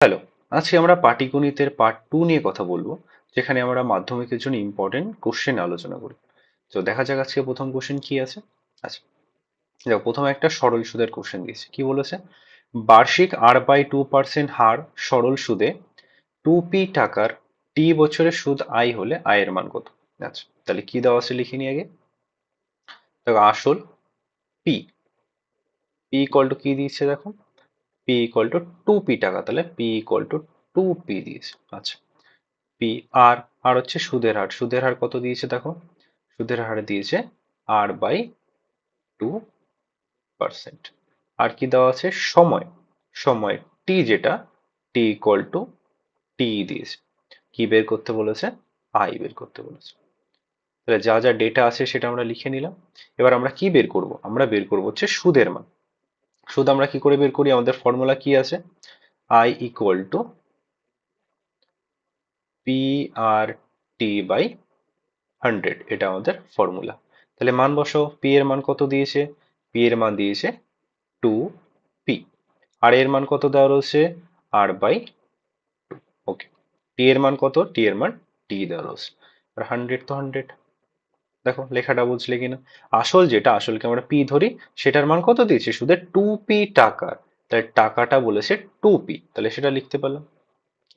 Hello আজকে আমরা পাটিগণিতের part two নিয়ে কথা বলব, যেখানে আমরা মাধ্যমিকের জন্য ইম্পর্টেন্ট কোশ্চেন আলোচনা করি। তো দেখা যাক আজকে প্রথম কোশ্চেন কি আছে। আচ্ছা দেখো, প্রথমে একটা সরল সুদের কোশ্চেন দিয়েছে। কি বলেছে? বার্ষিক আর বাই টু পার্সেন্ট হার সরল সুদে টু পি টাকার টি বছরের সুদ আয় হলে আয়ের মান কত? আচ্ছা তাহলে কি দেওয়া আছে লিখে নি আগে? দেখো, আসল পি পি ইকুয়াল টু কি দিয়েছে দেখো? P equal to two P টাকা, তাহলে P equal to two P দিয়েছে আচ্ছা। পি আর আর হচ্ছে সুদের হার সুদের হার কত দিয়েছে দেখো? সুদের হার দিয়েছে আর বাই টু পার্সেন্ট আর কি দেওয়া আছে? সময় সময় টি যেটা টি ইকুয়াল টু টি দিয়েছে। কি বের করতে বলেছে? আই বের করতে বলেছে। তাহলে যা যা ডেটা আছে সেটা আমরা লিখে নিলাম। এবার আমরা কি বের করব? আমরা বের করব হচ্ছে সুদের মান। সুদ আমরা কি করে বের করি? আমাদের ফর্মুলা কি আছে? I equal to P R T by hundred এটা আমাদের ফর্মুলা তাহলে মান বসো পি এর মান কত দিয়েছে? পি এর মান দিয়েছে টু পি আর এর মান কত দেওয়া রয়েছে? আর বাই ওকে টি এর মান কত? টি এর মান টি দেওয়া রয়েছে। আর হান্ড্রেড তো হান্ড্রেড দেখো লেখাটা বুঝলে কিনা। আসল যেটা, আসলকে আমরা পি ধরি, সেটার মান কত দিয়েছে? শুধু টু পি টাকার তাহলে টাকাটা বলেছে টু পি তাহলে সেটা লিখতে পারলাম।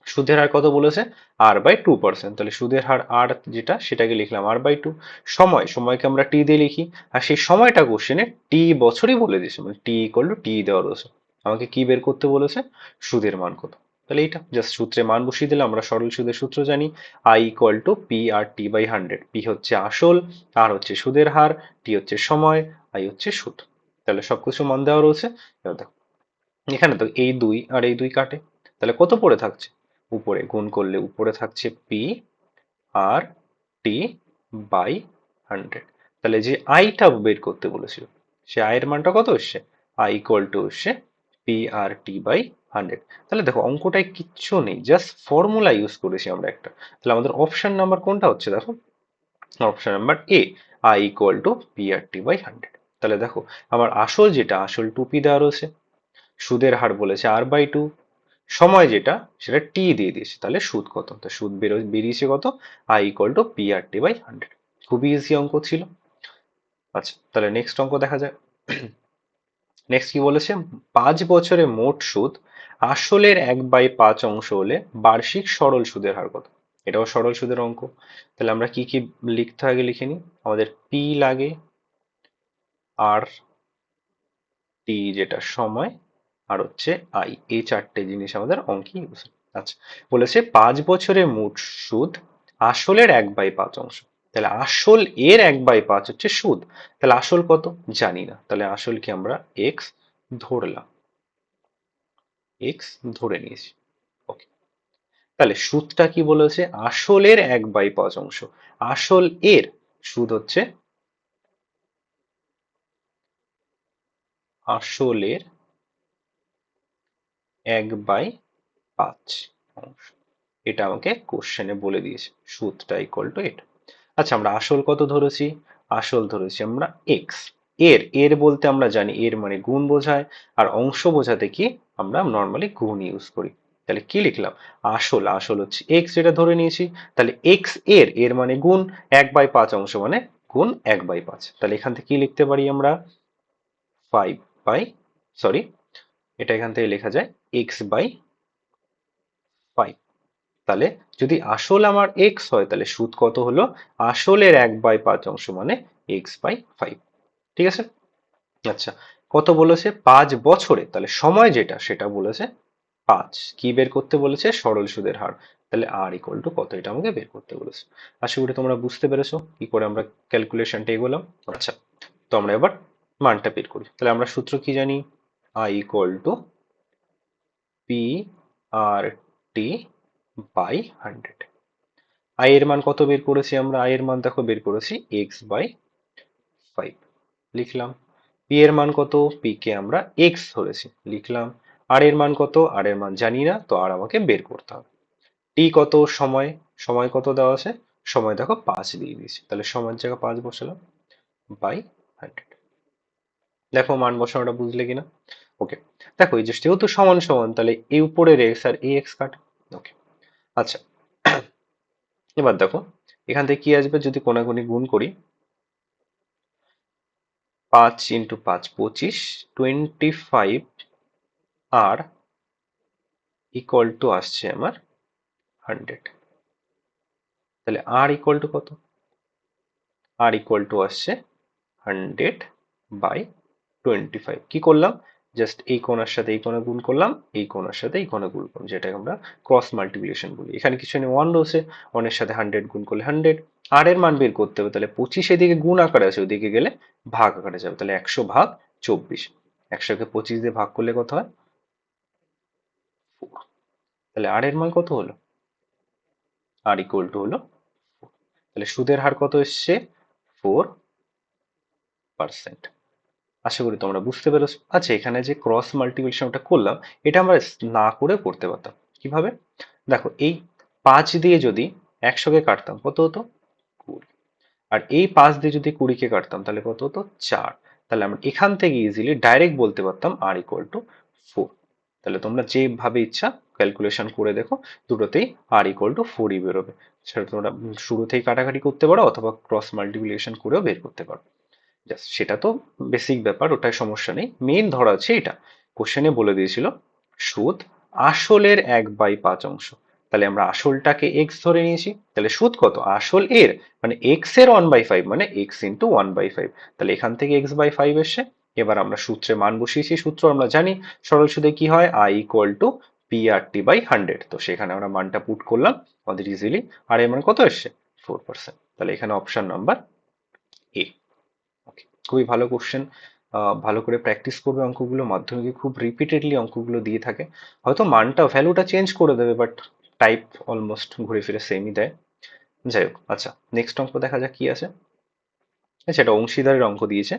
সুদের হার কত বলেছে? আর বাই টু পার্সেন্ট তাহলে সুদের হার আর যেটা, সেটাকে লিখলাম আর বাই টু সময়, সময়কে আমরা টি দিয়ে লিখি। আর সেই সময়টা কোশ্চেনে টি বছরই বলে দিয়েছে। মানে টি ইকুয়াল টু টি দেওয়া রয়েছে। আমাকে কি বের করতে বলেছে? সুদের মান কত? তাহলে এইটা জাস্ট সূত্রে মান বসিয়ে দিলে আমরা সরল সুদের সূত্র জানি I equal to P R T by hundred P হচ্ছে আসল আর হচ্ছে সুদের হার টি হচ্ছে সময় আই হচ্ছে সুদ। তাহলে সবকিছু মান দেওয়া রয়েছে দেখো। এখানে তো এই দুই আর এই দুই কাটে। তাহলে কত পড়ে থাকছে? উপরে গুণ করলে উপরে থাকছে P R T by hundred তাহলে যে আইটা বের করতে বলেছিল, সে আয়ের মানটা কত এসছে? আই ইকুয়াল টু এসছে P R T by hundred. তাহলে দেখো, অঙ্কটায় কিচ্ছু নেই, জাস্ট ফর্মুলা ইউজ করেছি আমরা একটা। তাহলে আমাদের অপশান নাম্বার কোনটা হচ্ছে দেখো? Option number A I equal to P R T by hundred তাহলে দেখো, আমার আসল যেটা, আসল টুপি দেওয়া রয়েছে, সুদের হার বলেছে আর বাই টু সময় যেটা, সেটা টি দিয়ে দিয়েছে। তাহলে সুদ কত? তো সুদ বেরো, বেরিয়েছে কত? I equal to P R T by hundred খুবই ইজি অঙ্ক ছিল। আচ্ছা তাহলে নেক্সট অঙ্ক দেখা যায় নেক্সট কি বলেছে? পাঁচ বছরে মোট সুদ আসলের এক বাই পাঁচ অংশ হলে বার্ষিক সরল সুদের হার কত? এটাও সরল সুদের অঙ্ক। তাহলে আমরা কি কি লিখতে আগে লিখে নিই? আমাদের পি লাগে আর টি যেটা সময়, আর হচ্ছে আই এই চারটে জিনিস আমাদের অঙ্কে ইউজ আচ্ছা বলেছে পাঁচ বছরে মোট সুদ আসলের এক বাই পাঁচ অংশ। তাহলে আসল এর এক বাই পাঁচ হচ্ছে সুদ। তাহলে আসল কত? জানি না। তাহলে আসলকে আমরা এক্স ধরলাম। এক্স ধরে নিয়েছি। ওকে তাহলে সুদটা কি বলেছে? আসলের এক বাই পাঁচ অংশ। আসল এর সুদ হচ্ছে আসলের এক বাই পাঁচ অংশ। এটা আমাকে কোশ্চেনে বলে দিয়েছে, সুদটা ইকুয়াল টু এটা। আচ্ছা আমরা আসল কত ধরেছি? আসল ধরেছি আমরা এক্স এর এর বলতে আমরা জানি এর মানে গুণ বোঝায়, আর অংশ বোঝাতে কি আমরা নর্মালি গুণ ইউজ করি। তাহলে কি লিখলাম? আসল আসল হচ্ছে এক্স যেটা ধরে নিয়েছি, তাহলে এক্সের এর মানে গুণ এক বাই পাঁচ অংশ মানে গুণ এক বাই পাঁচ। তাহলে এখান থেকে কি লিখতে পারি আমরা? ফাইভ বাই সরি এটা এখান থেকে লেখা যায় এক্স বাই ফাইভ তাহলে যদি আসল আমার এক্স হয়, তাহলে সুদ কত হলো? আসলের এক বাই পাঁচ অংশ মানে এক্স বাই ফাইভ ঠিক আছে? আচ্ছা কত বলেছে? পাঁচ বছরে। তাহলে সময় যেটা, সেটা বলেছে পাঁচ। কি বের করতে বলেছে? সরল সুদের হার। তাহলে আর ইকুয়াল টু কত? এটা আমাকে বের করতে বলেছে। আশা করি তোমরা বুঝতে পেরেছ কি করে আমরা ক্যালকুলেশনটা এগোলাম। আচ্ছা তো আমরা এবার মানটা বের করি। তাহলে আমরা সূত্র কি জানি? I equal to P R T by hundred I এর মান কত বের করেছি আমরা? আই এর মান দেখো, বের করেছি এক্স বাই ফাইভ লিখলাম। পি এর মান কত? পি কে আমরা এক্স ধরেছি। লিখলাম আর এর মান কত? আর এর মান জানি না, তো আর আমাকে বের করতে হবে। টি কত? সময়। সময় কত দেওয়া আছে? সময় দেখো পাঁচ দিয়ে দিয়েছি। তাহলে সময়ের জায়গায় পাঁচ বসালাম বাই হান্ড্রেড দেখো মান বসানোটা বুঝলে কিনা? ওকে দেখো, এই যে যেহেতু সমান সমান, তাহলে এ উপরের এক্স আর এ এক্স কাট। ওকে আচ্ছা। এবার দেখো, এখান থেকে কি আসবে? যদি কোনাকুনি গুণ করি পাঁচ ইন্টু পাঁচ পঁচিশ twenty five R equal to আসছে আমার হান্ড্রেড তাহলে আর ইকুয়াল টু কত? আর ইকুয়াল টু আসছে হান্ড্রেড বাই টোয়েন্টি ফাইভ কি করলাম? জাস্ট এই কোণার সাথে এই কোণে গুণ করলাম, এই কোণার সাথে এই কোণে গুণ করলাম, যেটাকে আমরা ক্রস মাল্টিপ্লিকেশন বলি। এখানে কিছু নেই ওয়ান রয়েছে ওয়ানের সাথে হান্ড্রেড গুণ করলে হান্ড্রেড আর এর মান বের করতে হবে, তাহলে পঁচিশ এদিকে গুণ আকারে আছে ওদিকে গেলে ভাগ আকারে যাবে, তাহলে একশো ভাগ চব্বিশ। একশোকে পঁচিশ দিয়ে ভাগ করলে কত হয়। তাহলে আর এর মান কত হলো? আর ইকুয়াল টু হলো তাহলে সুদের হার কত এসছে? ফোর পার্সেন্ট আশা করি তোমরা বুঝতে পেরেছ। আচ্ছা এখানে যে ক্রস মাল্টিপ্লিকেশনটা করলাম, এটা আমরা না করে করতে পারতাম। কীভাবে? দেখো, এই পাঁচ দিয়ে যদি একশোকে কাটতাম, কত হতো? আর এই পাঁচ দিয়ে যদি কুড়িকে কাটতাম, তাহলে কত হতো? চার। তাহলে আমরা এখান থেকে ইজিলি ডাইরেক্ট বলতে পারতাম আর ইকুয়াল টু ফোর তাহলে তোমরা যেভাবে ইচ্ছা ক্যালকুলেশন করে দেখো, দুটোতেই আর ইকুয়াল টু ফোরই বেরোবে। সেটা তোমরা শুরুতেই কাটাকাটি করতে পারো অথবা ক্রস মাল্টিপ্লিকেশন করেও বের করতে পারো। জাস্ট সেটা তো বেসিক ব্যাপার, ওটাই সমস্যা নেই। মেইন ধরা আছে এটা। কোশ্চেনে বলে দিয়েছিল, সুদ আসলের এক বাই পাঁচ অংশ। তাহলে আমরা আসলটাকে এক্স ধরে নিয়েছি। তাহলে সুদ কত? আসল এর মানে এক্সের ওয়ান বাই ফাইভ মানে X into one by five তাহলে এখান থেকে এক্স বাই ফাইভ এসছে। এবার আমরা সূত্রে মান বসিয়েছি, সূত্র আমরা জানি সরল সুদে কি হয়? I equal to P R T by hundred তো সেখানে আমরা মানটা পুট করলাম, আমাদের ইজিলি আর এর মান কত এসছে? ফোর পার্সেন্ট তাহলে এখানে অপশন নাম্বার এ ওকে খুবই ভালো কোশ্চেন ভালো করে প্র্যাকটিস করবে অঙ্কগুলো, মাধ্যমিকে খুব রিপিটেডলি অঙ্কগুলো দিয়ে থাকে। হয়তো মানটা ভ্যালুটা চেঞ্জ করে দেবে বাট টাইপ অলমোস্ট ঘুরে ফিরে সেমই দেয়। যাই হোক আচ্ছা নেক্সট অঙ্ক দেখা যাক কি আছে। আচ্ছা এটা অংশীদারের অঙ্ক দিয়েছে।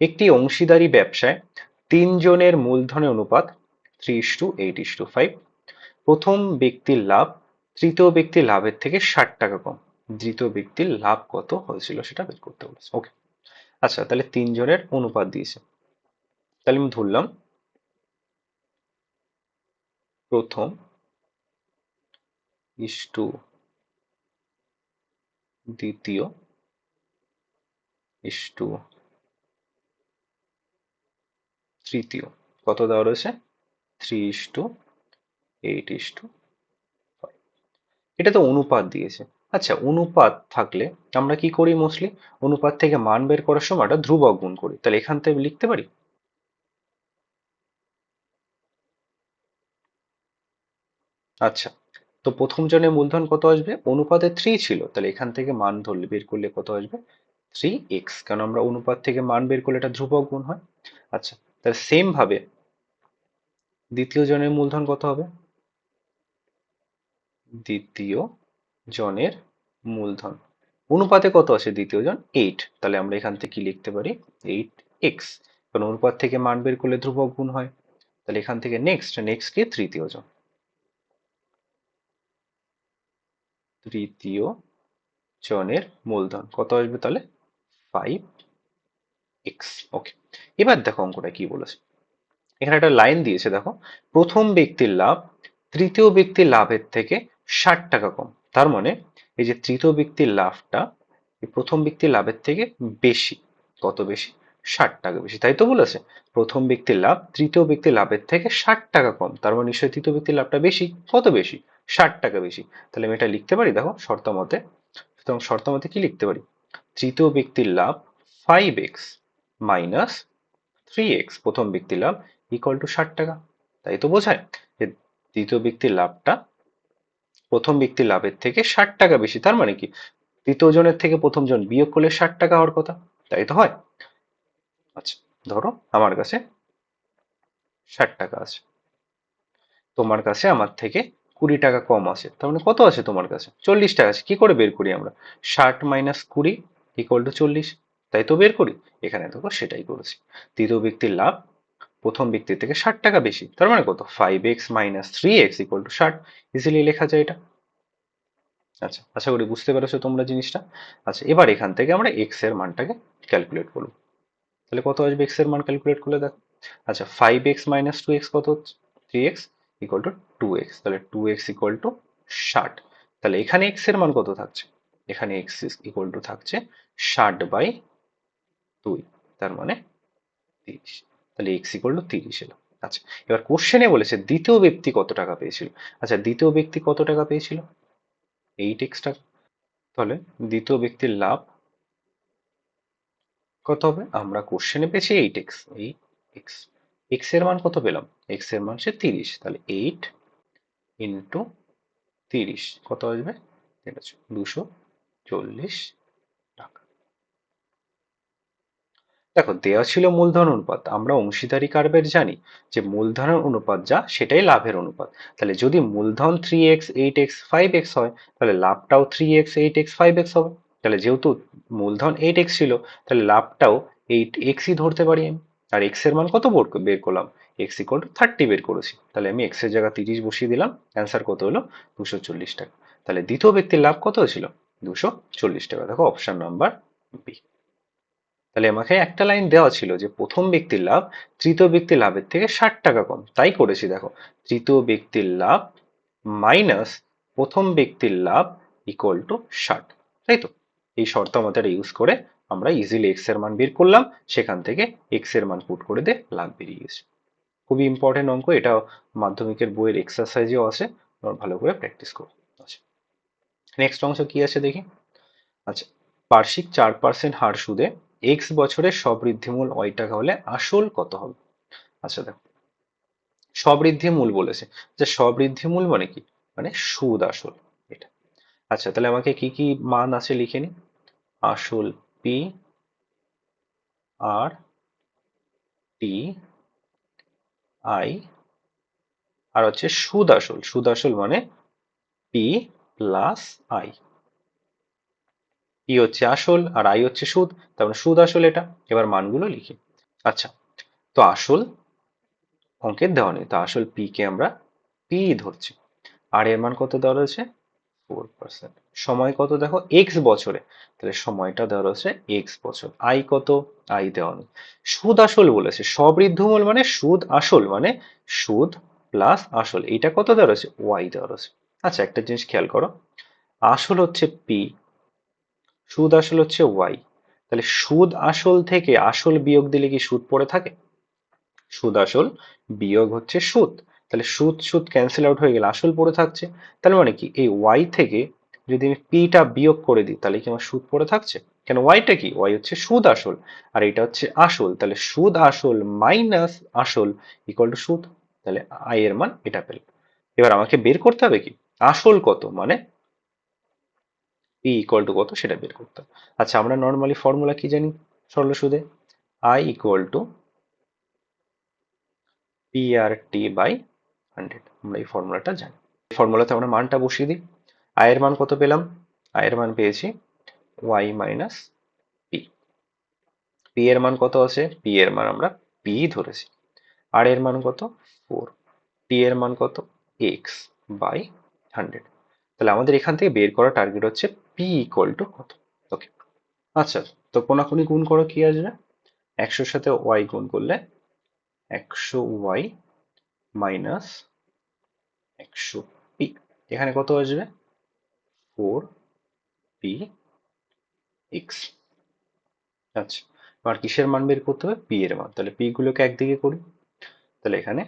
একটি অংশীদারি ব্যবসায় তিনজনের মূলধনের অনুপাত three is to eight is to five প্রথম ব্যক্তির লাভ, তৃতীয় ব্যক্তির লাভের থেকে ষাট টাকা কম। দ্বিতীয় ব্যক্তির লাভ কত হয়েছিল সেটা বের করতে বলেছে। ওকে আচ্ছা তাহলে তিনজনের অনুপাত দিয়েছে। তাহলে আমি ধরলাম, প্রথম ইস টু দ্বিতীয় ইস টু তৃতীয় কত দেওয়া রয়েছে? Three is to eight is to five এটা তো অনুপাত দিয়েছে। আচ্ছা অনুপাত থাকলে আমরা কি করি মোস্টলি অনুপাত থেকে মান বের করার সময় একটা ধ্রুবক গুণ করি। তাহলে এখান থেকে লিখতে পারি? আচ্ছা তো প্রথম জনের মূলধন কত আসবে? অনুপাতে থ্রি ছিল। তাহলে এখান থেকে মান ধরলে, বের করলে কত আসবে? থ্রি এক্স কারণ আমরা অনুপাত থেকে মান বের করলে এটা ধ্রুবক গুণ হয়। আচ্ছা তাহলে সেম ভাবে দ্বিতীয় জনের মূলধন কত হবে? দ্বিতীয় জনের মূলধন। অনুপাতে কত আছে দ্বিতীয় জন? এইট তাহলে আমরা এখান থেকে কি লিখতে পারি? এইট এক্স কারণ অনুপাত থেকে মান বের করলে ধ্রুবক গুণ হয়। তাহলে এখান থেকে নেক্সট নেক্সট কি তৃতীয় জন। তৃতীয় জনের মূলধন। কত আসবে তাহলে? ফাইভ এক্স ওকে এবার দেখো অঙ্কটা কি বলেছে। এখানে একটা লাইন দিয়েছে, দেখো। প্রথম ব্যক্তির লাভ, তৃতীয় ব্যক্তির লাভের থেকে ষাট টাকা কম। তার মানে এই যে তৃতীয় ব্যক্তির লাভটা প্রথম ব্যক্তির লাভের থেকে বেশি। কত বেশি? ষাট টাকা বেশি। তাই তো বলেছে। প্রথম ব্যক্তির লাভ, তৃতীয় ব্যক্তির লাভের থেকে ষাট টাকা কম। তার মানে নিশ্চয়ই তৃতীয় ব্যক্তির লাভটা বেশি। কত বেশি? ষাট টাকা বেশি। তাহলে আমি এটা লিখতে পারি? দেখো শর্ত মতে সুতরাং শর্ত মতে কি লিখতে পারি? তৃতীয় ব্যক্তির লাভ five X minus three X প্রথম ব্যক্তির লাভ ইকুয়াল টু ষাট টাকা। তাই তো বোঝায় যে দ্বিতীয় ব্যক্তির লাভটা প্রথম ব্যক্তির লাভের থেকে ষাট টাকা বেশি। তার মানে কি? তৃতীয় জনের থেকে প্রথম জন বিয়োগ করলে ষাট টাকা হওয়ার কথা। তাই তো হয়? আচ্ছা ধরো আমার কাছে ষাট টাকা আছে। তোমার কাছে আমার থেকে কুড়ি টাকা কম আছে। তার মানে কত আছে তোমার কাছে? চল্লিশ টাকা আছে। কি করে বের করি আমরা? ষাট মাইনাস কুড়ি ইকুয়াল টু চল্লিশ। তাই তো বের করি। এখানে দেখো সেটাই করেছি। তৃতীয় ব্যক্তির লাভ, প্রথম ব্যক্তির থেকে ষাট টাকা বেশি। তার মানে কত? Five X minus three X equal to ষাট। ইজিলি লেখা যায় এটা। আচ্ছা আশা করি বুঝতে পেরেছ তোমরা জিনিসটা। আচ্ছা এবার এখান থেকে আমরা এক্সের মানটাকে ক্যালকুলেট করব। তাহলে কত আসবে এক্সের মান ক্যালকুলেট করলে দেখো। আচ্ছা five X minus two X কত? হচ্ছে three X equal to two X তাহলে টু এক্স ইকুয়াল টু ষাট। তাহলে এখানে এক্সের মান কত থাকছে? এখানে এক্স ইকুয়াল টু থাকছে ষাট বাই দুই, তার মানে তিরিশ। তাহলে এক্স ইকুয়াল টু তিরিশ এলো। আচ্ছা এবার কোশ্চেনে বলেছে, দ্বিতীয় ব্যক্তি কত টাকা পেয়েছিল? আচ্ছা দ্বিতীয় ব্যক্তি কত টাকা পেয়েছিল? এইট এক্স টাকা তাহলে দ্বিতীয় ব্যক্তির লাভ কত হবে? আমরা কোশ্চেনে পেয়েছি এইট এক্স এই এক্স এক্সের মান কত পেলাম? এক্সের মান সে তিরিশ। তাহলে এইট ইন্টু তিরিশ। কত আসবে? দুশো চল্লিশ টাকা। দেখো দেওয়া ছিল মূলধন অনুপাত। আমরা অংশীদারি কার্ভের জানি যে মূলধনের অনুপাত যা, সেটাই লাভের অনুপাত। তাহলে যদি মূলধন three X eight X five X হয়, তাহলে লাভটাও three X eight X five X হবে। তাহলে যেহেতু মূলধন এইট এক্স ছিল, তাহলে লাভটাও এইট এক্সই ধরতে পারি আমি। আর এক্সের মান কত বোর- করলাম? এক্স ইকুয়াল টু থার্টি বের করেছি। তাহলে আমি এক্সের জায়গা তিরিশ বসিয়ে দিলাম। অ্যান্সার কত হলো? দুশো চল্লিশ টাকা। তাহলে দ্বিতীয় ব্যক্তির লাভ কত হয়েছিল? দুশো চল্লিশ টাকা। দেখো অপশন নাম্বার বি তাহলে আমাকে একটা লাইন দেওয়া ছিল যে প্রথম ব্যক্তির লাভ তৃতীয় ব্যক্তির লাভের থেকে ষাট টাকা কম। তাই করেছি, দেখো। তৃতীয় ব্যক্তির লাভ মাইনাস প্রথম ব্যক্তির লাভ ইকুয়াল টু ষাট। তাই তো? এই শর্ত আমাদের ইউজ করে আমরা ইজিলি এক্সের মান বের করলাম, সেখান থেকে এক্সের মান পুট করে দিয়ে লাভ বেরিয়ে গেছে। খুবই ইম্পর্টেন্ট অঙ্ক, এটা মাধ্যমিকের বইয়ের এক্সারসাইজেও আছে ভালো করে প্র্যাকটিস করো। আচ্ছা নেক্সট অংশ কি আছে দেখি? আচ্ছা বার্ষিক চার পার্সেন্ট হার সুদে এক্স বছরের সবৃদ্ধিমূল ওয়াই টাকা হলে আসল কত হবে? আচ্ছা দেখো সবৃদ্ধিমূল বলেছে, যে সবৃদ্ধিমূল মানে কি? মানে সুদ আসল, এটা। আচ্ছা তাহলে আমাকে কি কি মান আছে লিখে নি? আসল পি আর টি আই আর হচ্ছে সুদ আসল। সুদ আসল মানে পি প্লাস আই পি হচ্ছে আসল আর আই হচ্ছে সুদ। তার মানে সুদ আসল এটা। এবার মানগুলো লিখি। আচ্ছা তো আসল অঙ্কের দেওয়া নেই। তো আসল পি কে আমরা পি ধরছি। আর এর মান কত দেওয়া রয়েছে? ফোর পার্সেন্ট সময় কত দেখো? এক্স বছরে। তাহলে সময়টা দেওয়া রয়েছে এক্স বছর। আই কত? আই দেওয়া সুদ আসল বলেছে। সবৃদ্ধমূল মানে সুদ আসল মানে সুদ প্লাস আসল। এইটা কত দেওয়া রয়েছে? ওয়াই দেওয়া রয়েছে। আচ্ছা একটা জিনিস খেয়াল করো। আসল হচ্ছে পি সুদ আসল হচ্ছে ওয়াই তাহলে সুদ আসল থেকে আসল বিয়োগ দিলে কি সুদ পড়ে থাকে? সুদ আসল বিয়োগ হচ্ছে সুদ। তাহলে সুদ সুদ ক্যান্সেল আউট হয়ে গেলে আসল পড়ে থাকছে। তাহলে মানে কি? এই ওয়াই থেকে যদি আমি পিটা বিয়োগ করে দিই, তাহলে কি আমার সুদ পড়ে থাকছে? কেন ওয়াইটা কি? ওয়াই হচ্ছে সুদ আসল, আর এটা হচ্ছে আসল। তাহলে সুদ আসল মাইনাস আসল ইকুয়াল টু সুদ, তাহলে আই এর মান এটা পেল এবার আমাকে বের করতে হবে কি? আসল কত? মানে পি ইকুয়াল টু কত? সেটা বের করতে হবে। আচ্ছা আমরা নর্মালি ফর্মুলা কি জানি? সরল সুদে? I equal to P R T by hundred আমরা এই ফর্মুলাটা জানি। এই ফর্মুলাতে আমরা মানটা বসিয়ে দিই। আয়ের মান কত পেলাম? আয়ের মান পেয়েছি ওয়াই মাইনাস পি পি এর মান কত আছে? পি এর মান আমরা পি ধরেছি। আর এর মান কত? ফোর টি এর মান কত? এক্স বাই হান্ড্রেড তাহলে আমাদের এখান থেকে বের করা টার্গেট হচ্ছে পি ইকুয়াল টু কত? ওকে আচ্ছা তো কোনাকুনি গুণ করো কি আসবে? একশোর সাথে ওয়াই গুণ করলে একশো ওয়াই মাইনাস একশো পি। এখানে কত আসবে? Four P X. আচ্ছা এবার কিসের মান বের করতে হবে? পি এর মান। তাহলে পি গুলোকে একদিকে করি। তাহলে এখানে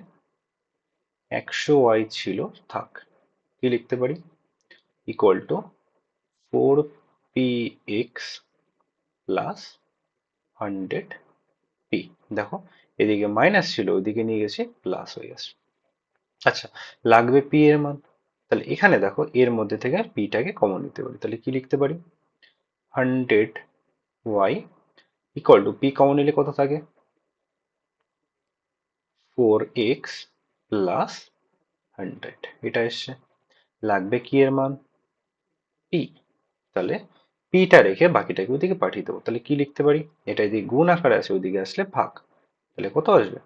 একশো ওয়াই ছিল, থাক। কি লিখতে পারি? Equal to four P X plus hundred P. দেখো এদিকে মাইনাস ছিল, ওইদিকে নিয়ে গেছি প্লাস হয়ে গেছে। আচ্ছা লাগবে পি এর মান? তাহলে এখানে দেখো, এর মধ্যে থেকে আর পিটাকে কমন নিতে পারি। তাহলে কি লিখতে পারি? Hundred Y equal to P common নিলে কত থাকে? ফোর এক্স প্লাস হান্ড্রেড এটা এসছে। লাগবে কি এর মান? পি তাহলে পিটা রেখে বাকিটাকে ওইদিকে পাঠিয়ে দেবো। তাহলে কি লিখতে পারি? এটা যদি গুণ আকারে আছে ওইদিকে আসলে ভাগ। তাহলে কত আসবে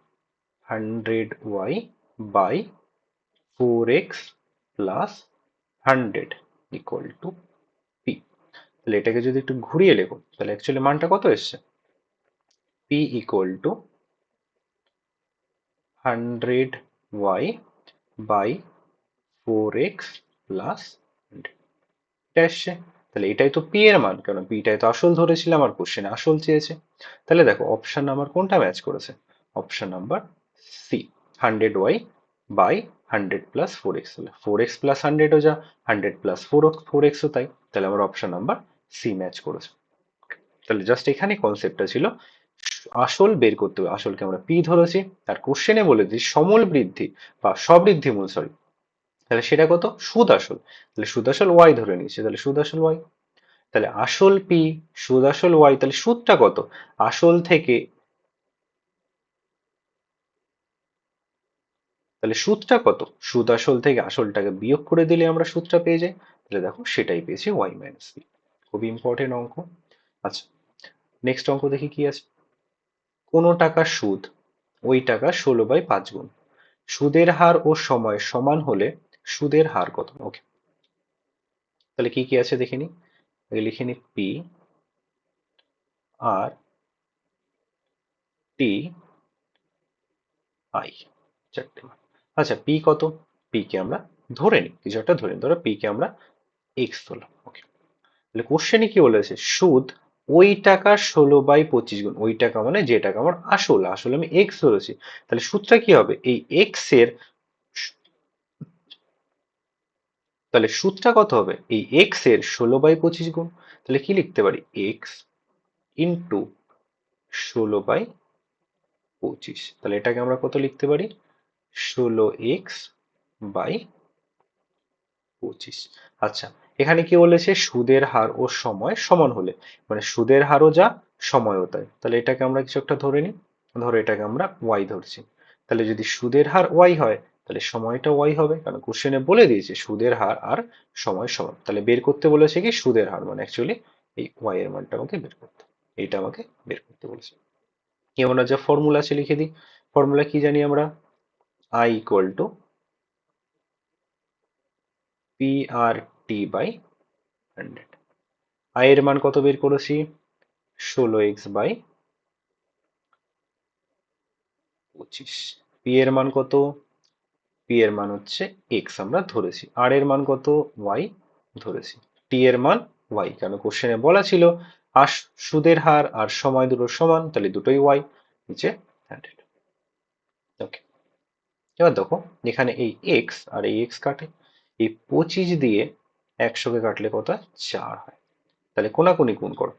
hundred Y by four X plus hundred equal to P তাহলে এটাকে যদি একটু ঘুরিয়ে লেখো তাহলে অ্যাকচুয়ালি মানটা কত এসছে P equal to hundred Y by four X plus এটা এসছে তাহলে এটাই তো পি এর মান কারণ পিটাই তো আসল ধরেছিলাম আর কোশ্চেনে আসল চেয়েছে। তাহলে দেখো অপশন নাম্বার কোনটা ম্যাচ করেছে? Option number C hundred Y by hundred plus four X তাহলে ফোর এক্স প্লাস হান্ড্রেডও যা হান্ড্রেড প্লাস ফোর ফোর এক্সও তাই। তাহলে আমার অপশন নাম্বার সি ম্যাচ করেছে। তাহলে জাস্ট এখানে কনসেপ্টটা ছিল, আসল বের করতে হবে। আসলকে আমরা পি ধরেছি, আর কোশ্চেনে বলে দিই, সমল বৃদ্ধি বা সবৃদ্ধি মূল সরি তাহলে সেটা কত? সুদ আসল তাহলে সুদ আসল ওয়াই ধরে নিয়েছে। তাহলে সুদ আসল ওয়াই তাহলে আসল পি সুদ আসল ওয়াই তাহলে সুদটা কত? আসল থেকে তাহলে সুদটা কত? সুদ আসল থেকে আসলটাকে বিয়োগ করে দিলে আমরা সুদটা পেয়ে যাই। তাহলে দেখো সেটাই পেয়েছি ওয়াই মাইনাস বি খুবই ইম্পর্টেন্ট অঙ্ক। আচ্ছা নেক্সট অঙ্ক দেখি কি আছে? কোনো টাকার সুদ, ওই টাকা ষোলো বাই পাঁচ গুণ। সুদের হার ও সময় সমান হলে সুদের হার কত? ওকে তাহলে কি কি আছে দেখে নি লিখে নি পি আর টি আই চারটে মান আচ্ছা পি কত? পি কে আমরা ধরে নিই। কিছু একটা ধরে নিই। ধরো পি কে আমরা এক্স ধরলাম। ওকে তাহলে কোশ্চেনে কি বলেছে সুদ ওই টাকা ষোলো বাই পঁচিশ গুণ। ওই টাকা মানে যে টাকা আমার আসল, আসলে আমি এক্স ধরেছি। তাহলে সুদটা কি হবে? এই এক্সের তাহলে সুদটা কত হবে? এই এক্সের ষোলো বাই পঁচিশ গুণ, তাহলে কি লিখতে পারি? এক্স ইন্টু ষোলো বাই পঁচিশ। তাহলে এটাকে আমরা কত লিখতে পারি? ষোলো এক্স বাই পঁচিশ। আচ্ছা এখানে কি বলেছে? সুদের হার ও সময় সমান হলে। মানে সুদের হারও যা, সময়ও তাই। তাহলে এটাকে আমরা কিছু একটা ধরে নিই। ধরো এটাকে আমরা ওয়াই ধরছি। তাহলে যদি সুদের হার ওয়াই হয় তাহলে সময়টা ওয়াই হবে। কারণ কোশ্চেনে বলে দিয়েছে সুদের হার আর সময় সমান। তাহলে বের করতে বলেছে কি? সুদের হার মানে অ্যাকচুয়ালি এই ওয়াই এর মানটা আমাকে বের করতে। এইটা আমাকে বের করতে বলেছে। কি আমরা যা ফর্মুলা আছে লিখে দিই। ফর্মুলা কি জানি আমরা? I equal to P R T by hundred I এর মান কত বের করেছি? ষোলো এক্স বাই পঁচিশ। পি এর মান কত? পি এর মান হচ্ছে এক্স আমরা ধরেছি। আর এর মান কত? ওয়াই ধরেছি। টি এর মান ওয়াই কেন কোশ্চেনে বলা ছিল, আর সুদের হার আর সময় দুটো সমান, তাহলে দুটোই ওয়াই নিচে ওকে এবার দেখো, এখানে এই এক্স আর এই এক্স কাটে, এই পঁচিশ দিয়ে একশোকে কাটলে কত চার হয়। তাহলে কোনাকুনি গুণ করো।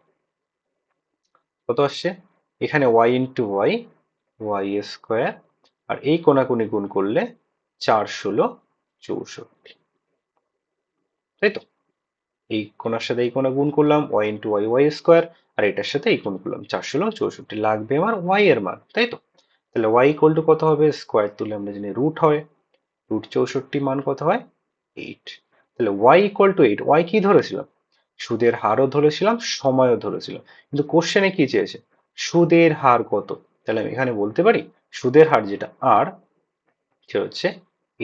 কত আসছে? এখানে Y into Y Y square আর এই কোনাকুনি গুণ করলে চার ষোলো চৌষট্টি। তাই তো এই কোনার সাথে এই কোনা গুণ করলাম Y into Y Y square আর এটার সাথে এই কোণ করলাম চার ষোলো চৌষট্টি। লাগবে আমার ওয়াই এর মান তাই তো তাহলে ওয়াই ইকুয়াল টু কত হবে? স্কোয়ার তুলে আমরা জানি রুট হয়। রুট চৌষট্টি মান কত হয়? এইট তাহলে Y equal to eight Y কি ধরেছিলাম? সুদের হারও ধরেছিলাম, সময়ও ধরেছিলাম। কিন্তু কোশ্চেনে কি চেয়েছে? সুদের হার কত? তাহলে আমি এখানে বলতে পারি সুদের হার যেটা আর সে হচ্ছে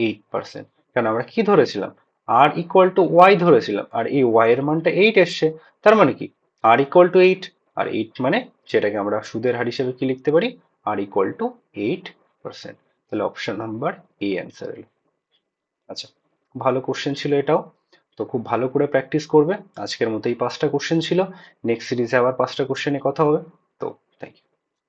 এইট পার্সেন্ট কারণ আমরা কি ধরেছিলাম? আর ইকুয়াল টু ওয়াই ধরেছিলাম। আর এই ওয়াই এর মানটা এইট এসছে। তার মানে কি? R equal to eight R eight মানে যেটাকে আমরা সুদের হার হিসেবে কি লিখতে পারি? R equal to eight percent তাহলে অপশন নাম্বার এ অ্যান্সার এলো। আচ্ছা ভালো কোশ্চেন ছিল এটাও। তো খুব ভালো করে প্র্যাকটিস করবে। আজকের মতো এই পাঁচটা কোশ্চেন ছিল। নেক্সট সিরিজে আবার পাঁচটা কোশ্চেনে কথা হবে। তো থ্যাংক ইউ